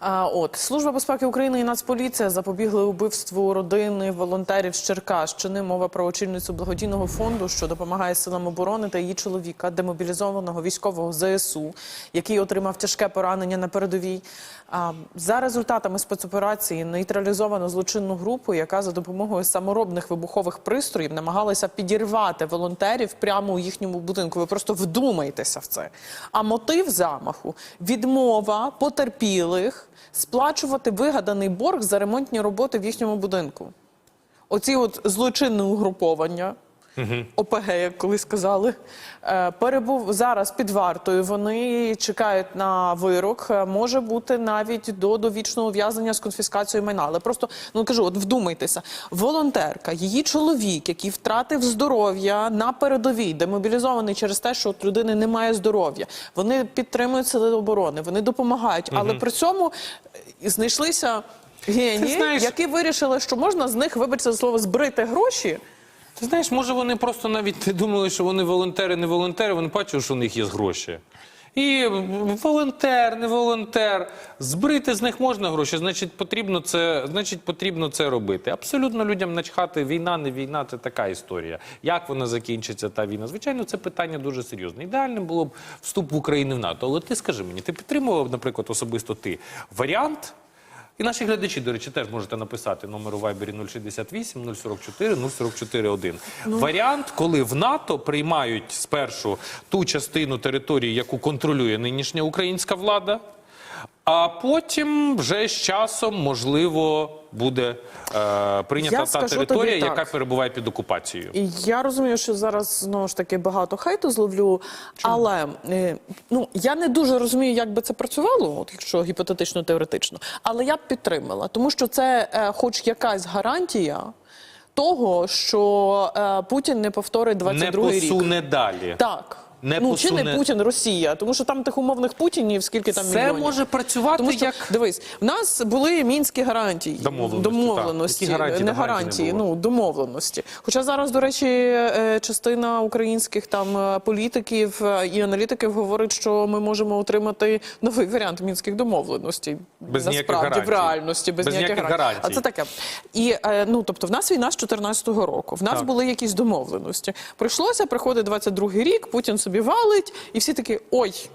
От служба безпеки України і Нацполіція запобігли убивству родини волонтерів з Черкащини. Мова про очільницю благодійного фонду, що допомагає силам оборони та її чоловіка, демобілізованого військового ЗСУ, який отримав тяжке поранення на передовій. За результатами спецоперації нейтралізовано злочинну групу, яка за допомогою саморобних вибухових пристроїв намагалася підірвати волонтерів прямо у їхньому будинку. Ви просто вдумайтеся в це. А мотив замаху відмова потерпілих сплачувати вигаданий борг за ремонтні роботи в їхньому будинку. Оці от злочинне угруповання. ОПГ, як колись сказали, е, перебув зараз під вартою. Вони чекають на вирок. Е, Може бути навіть до довічного ув'язнення з конфіскацією майна. Але просто ну кажу, от вдумайтеся, волонтерка, її чоловік, який втратив здоров'я на передовій, демобілізований через те, що от людини немає здоров'я. Вони підтримують сили оборони, вони допомагають, але при цьому е, знайшлися генії, знаєш- які вирішили, що можна з них, вибачте за слово, збрити гроші. Ти знаєш, може вони просто навіть не думали, що вони волонтери, не волонтери, вони бачили, що у них є гроші. І волонтер, не волонтер. Збрити з них можна гроші, значить потрібно це, значить, потрібно це робити. Абсолютно людям начхати війна, не війна це така історія. Як вона закінчиться, та війна? Звичайно, це питання дуже серйозне. Ідеальним було б вступ в Україну в НАТО. Але ти скажи мені, ти підтримував, наприклад, особисто ти варіант? І наші глядачі, до речі, теж можете написати номер у Вайбері 068 044 044 1. Варіант, коли в НАТО приймають спершу ту частину території, яку контролює нинішня українська влада, а потім вже з часом, можливо, буде е, прийнята Я та територія, так. яка перебуває під окупацією. Я розумію, що зараз знову ж таки багато хейту зловлю, але е, ну я не дуже розумію, як би це працювало, от якщо гіпотетично теоретично. Але я б підтримала, тому що це, е, хоч якась гарантія того, що е, Путін не повторить Не 22-й рік. посуне далі. Так. Не ну, чи не Путін, Росія, тому що там тих умовних Путінів, скільки там Це мільйонів. може працювати Тому що, як дивись, в нас були мінські гарантії, Домовленості, домовленості так. Які гарантії? не гарантії, не ну домовленості. Хоча зараз, до речі, е, частина українських там е, політиків е, і аналітиків говорить, що ми можемо отримати новий варіант мінських домовленостей. Без ніяких насправді в реальності, без, Без ніяких, ніяких гарантій. гарантій. А це таке. І ну тобто, в нас війна з 14-го року. В нас Так. були якісь домовленості. Прийшлося, приходить 22-й рік, Путін собі валить, і всі такі ой.